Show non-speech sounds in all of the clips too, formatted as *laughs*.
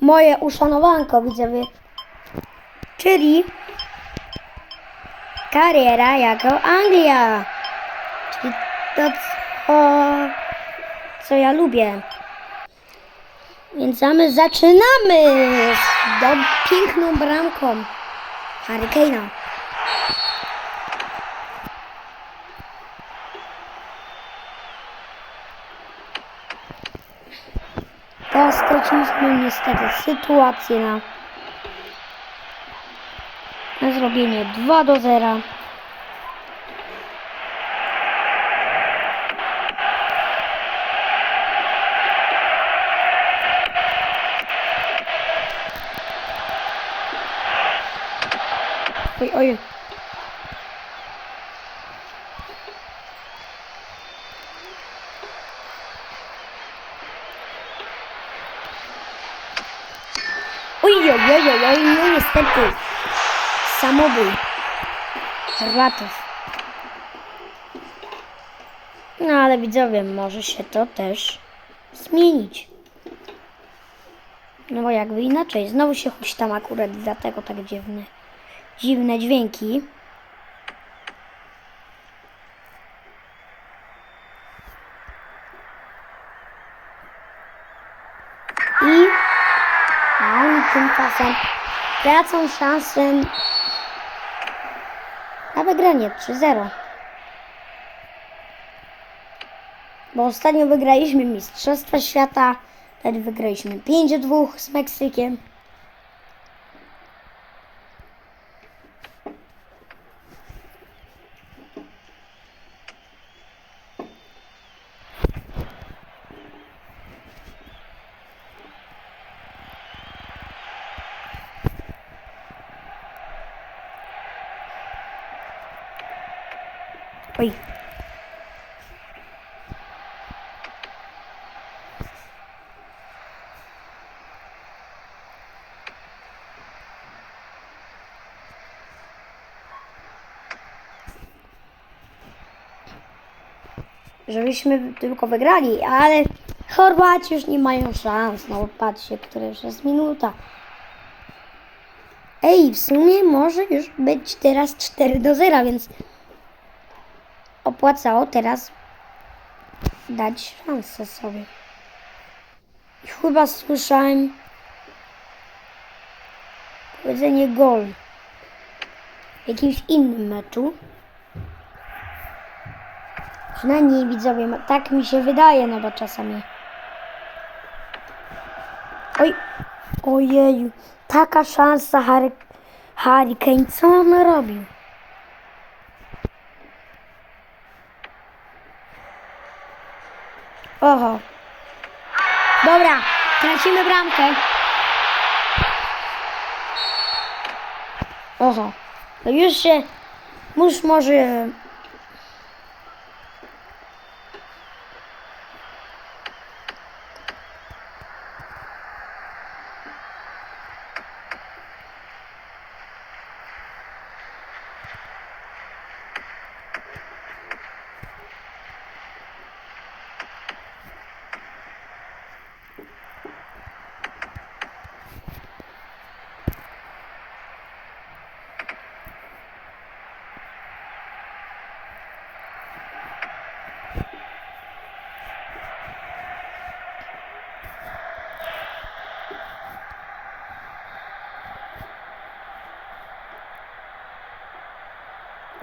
moje uszanowanko, widzowie. Czyli kariera jako Anglia. Czyli to, co, co ja lubię. Więc my zaczynamy z piękną bramką Hurricane'a. Teraz straciliśmy niestety sytuację na, na zrobienie 2 do 0. Oj, oj. Oj, oj, oj, oj, oj, no niestety. Samobój. Chorwatów. No ale widzowie, może się to też zmienić. No bo jakby inaczej. Znowu się huśtam akurat, dlatego tak dziwne. Dziwne dźwięki. I a tymczasem tracą szansę na wygranie 3-0. Bo ostatnio wygraliśmy Mistrzostwa Świata, wtedy wygraliśmy 5-2 z Meksykiem. Oj. Żebyśmy tylko wygrali, ale Chorwaci już nie mają szans. No patrzcie, które już jest minuta. Ej, w sumie może już być teraz 4 do 0, więc opłacało teraz dać szansę sobie. Chyba słyszałem powiedzenie gol w jakimś innym meczu. Przynajmniej widzowie, tak mi się wydaje, no bo czasami. Oj, ojeju, taka szansa Harry, Hurricane, co on robił? Oho. Dobra, tracimy bramkę. Oho. To już się, już może...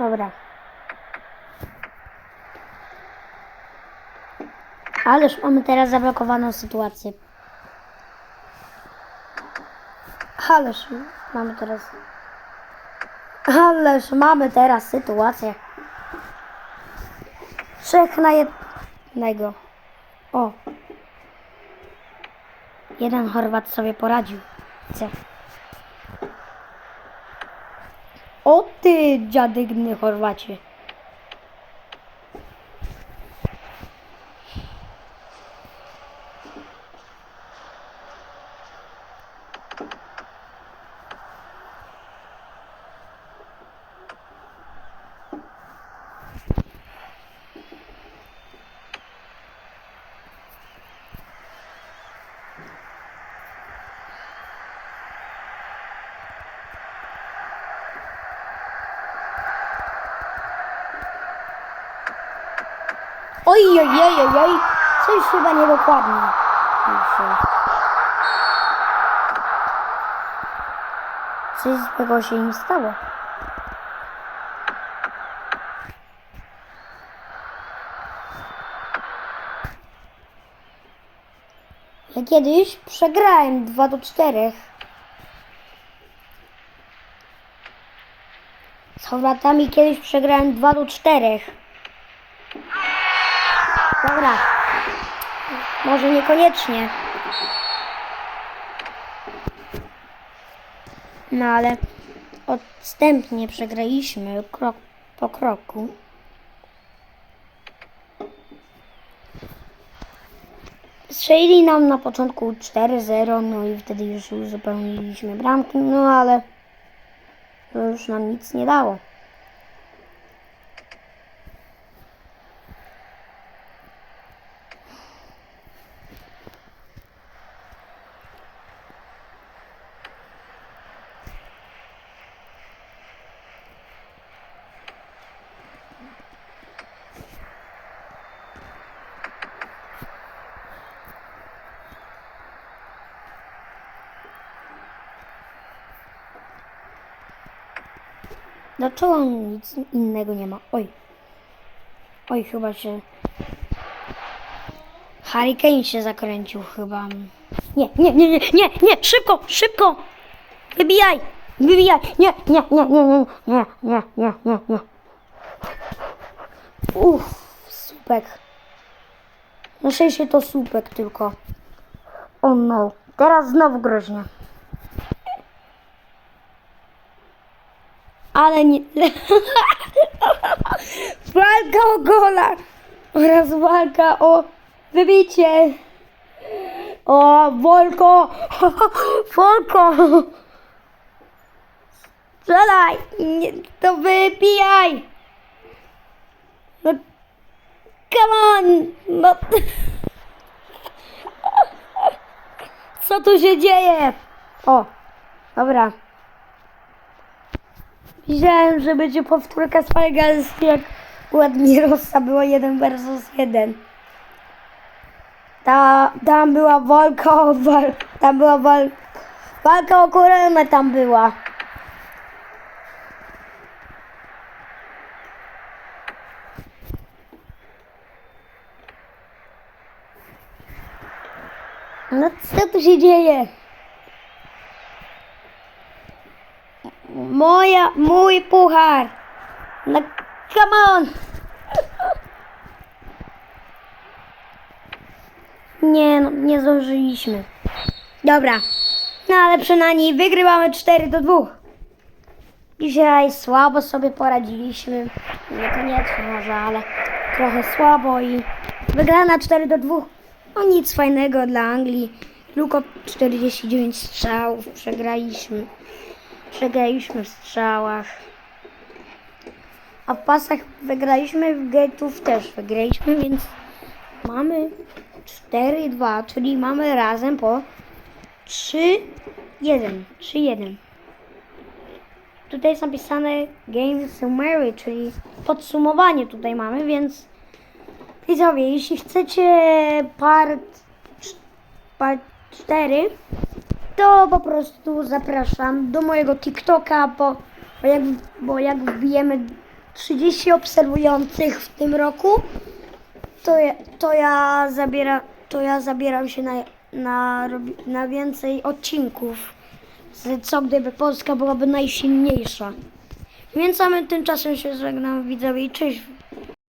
Dobra. Ależ mamy teraz zablokowaną sytuację. Ależ mamy teraz. Ależ mamy teraz sytuację. Trzech na jednego. O. Jeden Chorwat sobie poradził. Co? O ty dziadygny Chorwacie. Oj, oj, oj, oj, oj. Coś chyba niedokładnie. Coś złego się im stało. Ja kiedyś przegrałem 2 do 4. Z Chorwatami kiedyś przegrałem 2 do 4. Dobra. Może niekoniecznie. No ale odstępnie przegraliśmy krok po kroku. Strzelili nam na początku 4-0, no i wtedy już uzupełniliśmy bramki, no ale to już nam nic nie dało. Dlaczego nic innego nie ma? Oj. Oj, chyba się... Hurricane się zakręcił chyba. Nie, nie, nie, nie, nie, nie, szybko, szybko! Wybijaj! Wybijaj! Nie, nie, nie, nie, nie, nie, nie, nie, nie, nie. Uff, słupek. Na szczęście to słupek tylko. O no, teraz znowu groźnie. Ale nie. walka *laughs* o gola oraz walka o wybicie. O, Wolko! Wolko! *laughs* Strzelaj! Nie, to wybijaj! No, come on! No. *laughs* Co tu się dzieje? O, dobra. Myślałem, że będzie powtórka z Falgas, jak u Admirosa było 1 versus 1. Ta, tam była walka o wal, tam była wal, walka o koronę tam była. No co tu się dzieje? Moja, mój puchar. No come on. Nie, no, nie zdążyliśmy. Dobra. No ale przynajmniej wygrywamy 4 do 2. Dzisiaj słabo sobie poradziliśmy. Niekoniecznie może, ale trochę słabo i wygrana 4 do 2. No nic fajnego dla Anglii. Tylko 49 strzałów przegraliśmy. Przegraliśmy w strzałach. A w pasach wygraliśmy, w getów też wygraliśmy, więc mamy 4-2, czyli mamy razem po 3-1. 3-1. Tutaj jest napisane Game Summary, czyli podsumowanie tutaj mamy, więc widzowie, jeśli chcecie part, part 4, to po prostu zapraszam do mojego TikToka, bo, bo, jak, bo jak wbijemy 30 obserwujących w tym roku, to ja, to ja, zabiera, to ja zabieram się na, na, na więcej odcinków. Co gdyby Polska byłaby najsilniejsza. Więc samym tymczasem się żegnam widzowie i cześć